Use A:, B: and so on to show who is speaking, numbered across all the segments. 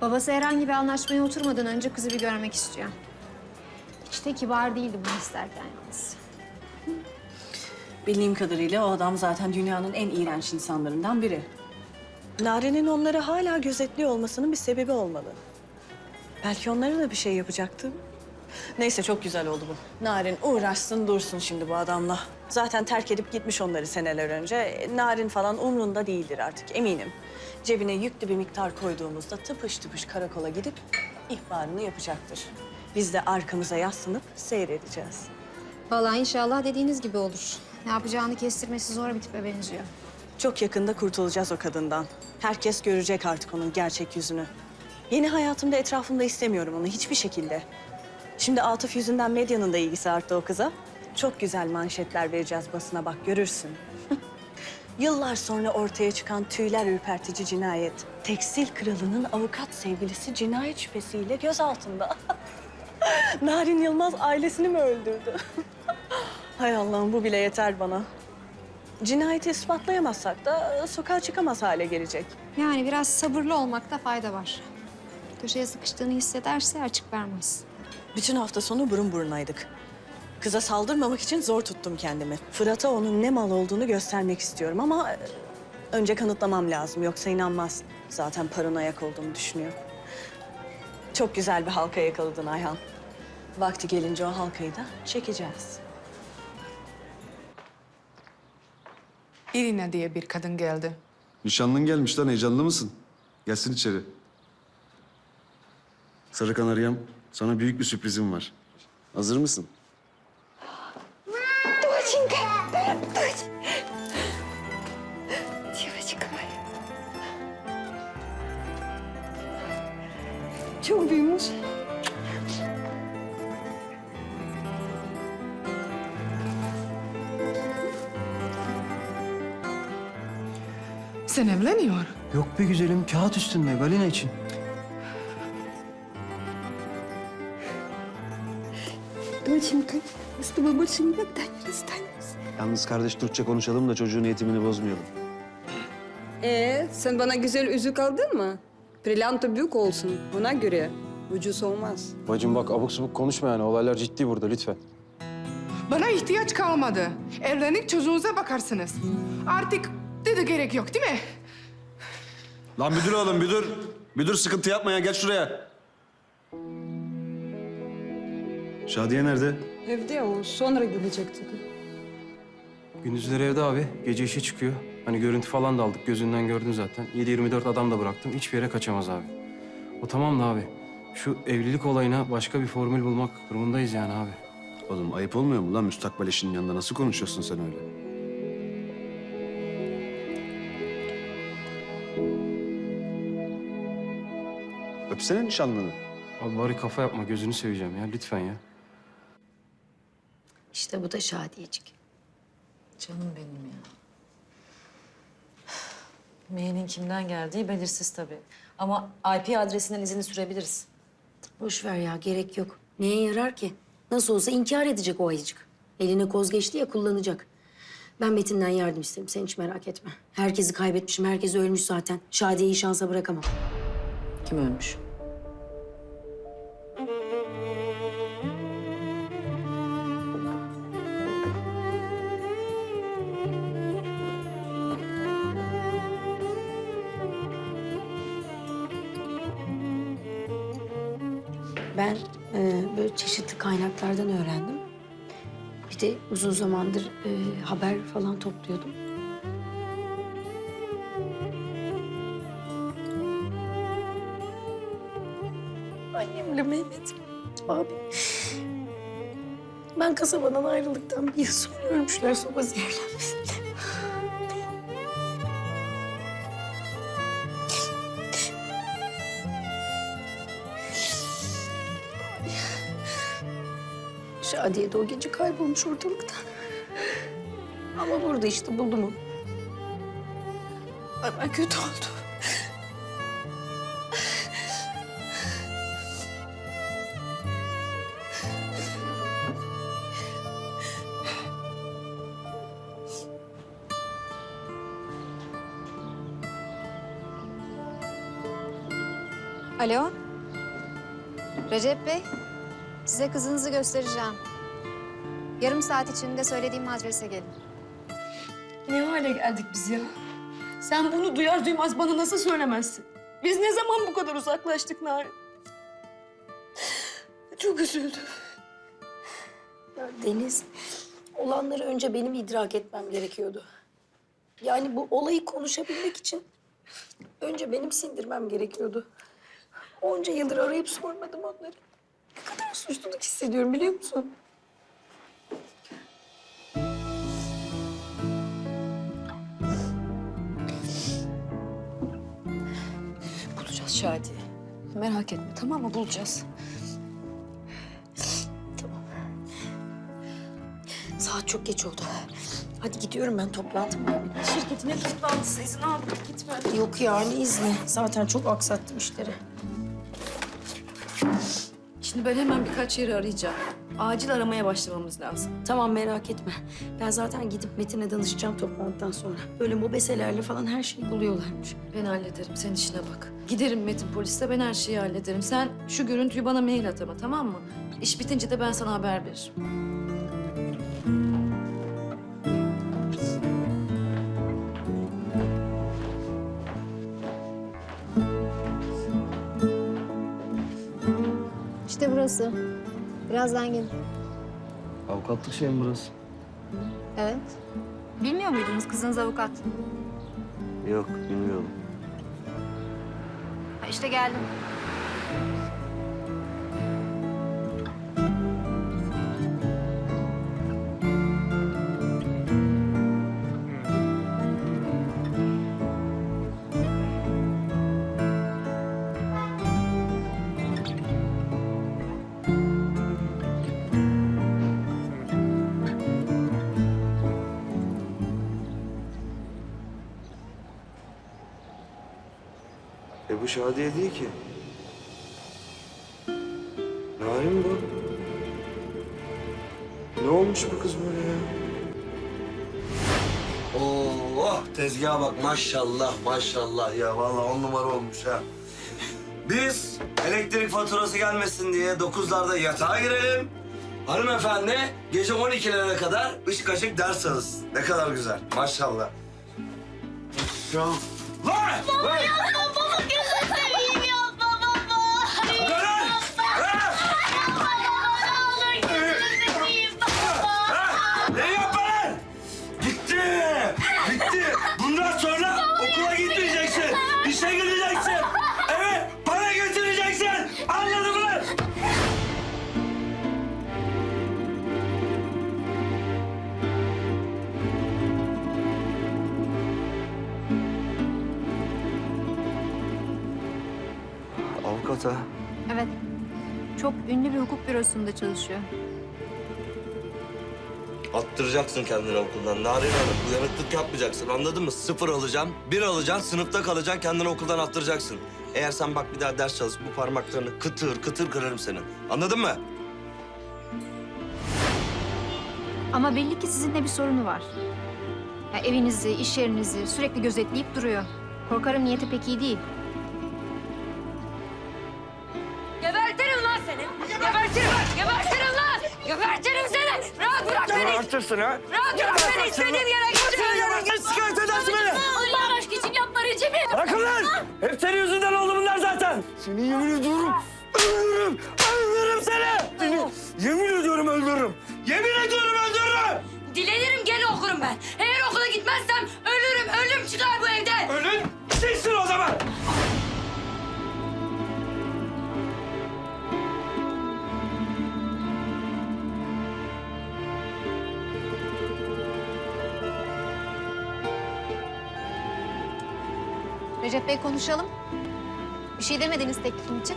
A: Babası herhangi bir anlaşmaya oturmadan önce kızı bir görmek istiyor. Hiç de kibar değildi bunu isterken yalnız.
B: Bildiğim kadarıyla o adam zaten dünyanın en iğrenç insanlarından biri. Nare'nin onları hala gözetliyor olmasının bir sebebi olmalı. Belki onlara da bir şey yapacaktı. Neyse çok güzel oldu bu. Narin uğraşsın dursun şimdi bu adamla. Zaten terk edip gitmiş onları seneler önce. E, Narin falan umrunda değildir artık eminim. Cebine yüklü bir miktar koyduğumuzda tıpış tıpış karakola gidip ihbarını yapacaktır. Biz de arkamıza yaslanıp seyredeceğiz.
A: Vallahi inşallah dediğiniz gibi olur. Ne yapacağını kestirmesi zor bir tipe benziyor.
B: Çok yakında kurtulacağız o kadından. Herkes görecek artık onun gerçek yüzünü. Yeni hayatımda etrafımda istemiyorum onu hiçbir şekilde. Şimdi Atıf yüzünden medyanın da ilgisi arttı o kıza. Çok güzel manşetler vereceğiz basına bak görürsün. Yıllar sonra ortaya çıkan tüyler ürpertici cinayet. Tekstil kralının avukat sevgilisi cinayet şüphesiyle gözaltında. Narin Yılmaz ailesini mi öldürdü? Hay Allah'ım bu bile yeter bana. Cinayeti ispatlayamazsak da sokağa çıkamaz hale gelecek.
A: Yani biraz sabırlı olmakta fayda var. Köşeye sıkıştığını hissederse açık vermez.
B: Bütün hafta sonu burun burunaydık. Kıza saldırmamak için zor tuttum kendimi. Fırat'a onun ne mal olduğunu göstermek istiyorum ama... e, ...önce kanıtlamam lazım yoksa inanmaz. Zaten paranoyak olduğumu düşünüyor. Çok güzel bir halka yakaladın Ayhan. Vakti gelince o halkayı da çekeceğiz.
C: İrina diye bir kadın geldi.
D: Nişanlın gelmiş lan heyecanlı mısın? Gelsin içeri. Sarı Kanaryam sana büyük bir sürprizim var. Hazır mısın?
E: Девочка моя. Çok büyümüş.
C: Sen evleniyor.
F: Yok be güzelim kağıt üstünde Galina için.
E: Kimden Müslüman başını gökten yeriz
D: Yalnız kardeş Türkçe konuşalım da çocuğun eğitimini bozmayalım.
G: Ee, sen bana güzel üzük aldın mı? Prilantı büyük olsun. Ona göre ucuz olmaz.
F: Bacım bak abuk subuk konuşma yani. Olaylar ciddi burada lütfen.
C: Bana ihtiyaç kalmadı. Evlenip çocuğunuza bakarsınız. Artık dedi gerek yok değil mi?
D: Lan müdür oğlum müdür. Müdür sıkıntı yapmaya. Gel şuraya. Şadiye nerede?
G: Evde o sonra gelecek dedi.
F: Gündüzleri evde abi gece işe çıkıyor. Hani görüntü falan da aldık gözünden gördün zaten. 7-24 adam da bıraktım hiçbir yere kaçamaz abi. O tamam da abi şu evlilik olayına başka bir formül bulmak durumundayız yani abi.
D: Oğlum ayıp olmuyor mu lan müstakbel eşinin yanında nasıl konuşuyorsun sen öyle? Öpsene nişanlını.
F: Abi bari kafa yapma gözünü seveceğim ya lütfen ya.
E: İşte bu da Şadiyecik.
H: Canım benim ya. Mailin kimden geldiği belirsiz tabii. Ama IP adresinden izini sürebiliriz.
E: Boş ver ya gerek yok. Neye yarar ki? Nasıl olsa inkar edecek o ayıcık. Eline koz geçti ya kullanacak. Ben Metin'den yardım isterim. Sen hiç merak etme. Herkesi kaybetmişim. Herkes ölmüş zaten. Şadiye'yi şansa bırakamam.
H: Kim ölmüş?
E: Çeşitli kaynaklardan öğrendim. Bir de uzun zamandır e, haber falan topluyordum. Annemle Mehmet abi. Ben kasabadan ayrıldıktan bir yıl sonra ölmüşler soba zehirlenmesi. Şadiye de o gece kaybolmuş ortalıktan. Ama burada işte buldum onu. Ay ben kötü oldum.
A: Alo. Recep Bey, size kızınızı göstereceğim. Yarım saat içinde söylediğim adrese gelin.
I: Ne hale geldik biz ya? Sen bunu duyar duymaz bana nasıl söylemezsin? Biz ne zaman bu kadar uzaklaştık Narin? Çok üzüldüm.
E: Ya Deniz, olanları önce benim idrak etmem gerekiyordu. Yani bu olayı konuşabilmek için önce benim sindirmem gerekiyordu. Onca yıldır arayıp sormadım onları. Ne kadar suçluluk hissediyorum biliyor musun?
I: Bulacağız Şadiye. Merak etme tamam mı? Bulacağız.
E: Saat çok geç oldu. Hadi gidiyorum ben toplantım var.
I: Şirketine toplantısı izin aldık gitme.
E: Yok ya ne izni. Zaten çok aksattım işleri.
I: Şimdi ben hemen birkaç yeri arayacağım. Acil aramaya başlamamız lazım.
E: Tamam merak etme. Ben zaten gidip Metin'e danışacağım toplantıdan sonra. Böyle mobeselerle falan her şeyi buluyorlarmış.
I: Ben hallederim. Sen işine bak. Giderim Metin poliste. Ben her şeyi hallederim. Sen şu görüntüyü bana mail at ama tamam mı? İş bitince de ben sana haber veririm.
A: Burası. Birazdan gelin.
F: Avukatlık şey mi burası?
A: Evet. Bilmiyor muydunuz kızınız avukat?
J: Yok bilmiyorum.
A: Ha, işte geldim.
J: Bu Şadiye değil ki. Narin bu. Ne olmuş bu kız böyle ya?
K: Oo, tezgaha bak maşallah maşallah ya vallahi on numara olmuş ha. Biz elektrik faturası gelmesin diye dokuzlarda yatağa girelim. Hanımefendi gece 12'lere kadar ışık açık ders alsın. Ne kadar güzel maşallah. Ya. Lan! Lan!
L: Baba gözünü
K: Ha.
A: Evet. Çok ünlü bir hukuk bürosunda çalışıyor.
K: Attıracaksın kendini okuldan Narin Hanım. Uyanıklık yapmayacaksın anladın mı? Sıfır alacaksın, bir alacaksın, sınıfta kalacaksın, kendini okuldan attıracaksın. Eğer sen bak bir daha ders çalış, bu parmaklarını kıtır kıtır kırarım senin. Anladın mı?
A: Ama belli ki sizinle bir sorunu var. Ya evinizi, iş yerinizi sürekli gözetleyip duruyor. Korkarım niyeti pek iyi değil.
L: Rahat bırak beni.
K: Artırsın ha.
L: Rahat bırak beni. İstediğim yere gidiyorum.
K: Sen şikayet edersin beni.
L: Allah aşkı için yapma Recep'im.
K: Bırakın lan! Hep senin yüzünden oldu bunlar zaten. Seni yemin ediyorum öldürürüm. Öldürürüm seni. Seni yemin ediyorum öldürürüm. Yemin ediyorum öldürürüm.
L: Dilenirim gene okurum ben.
A: Recep Bey konuşalım. Bir şey demediniz teklifim için.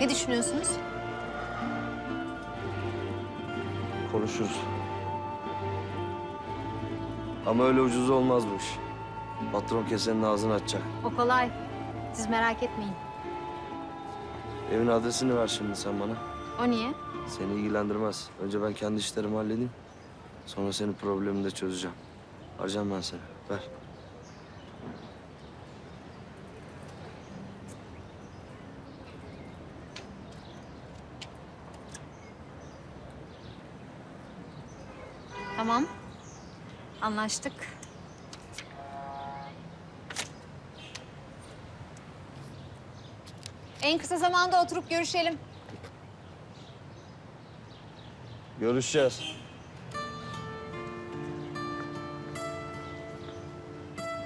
A: Ne düşünüyorsunuz?
J: Konuşuruz. Ama öyle ucuz olmaz bu iş. Patron kesenin ağzını açacak.
A: O kolay. Siz merak etmeyin.
J: Evin adresini ver şimdi sen bana.
A: O niye?
J: Seni ilgilendirmez. Önce ben kendi işlerimi halledeyim. Sonra senin problemini de çözeceğim. Arayacağım ben seni. Ver.
A: Tamam. Anlaştık. En kısa zamanda oturup görüşelim.
J: Görüşeceğiz.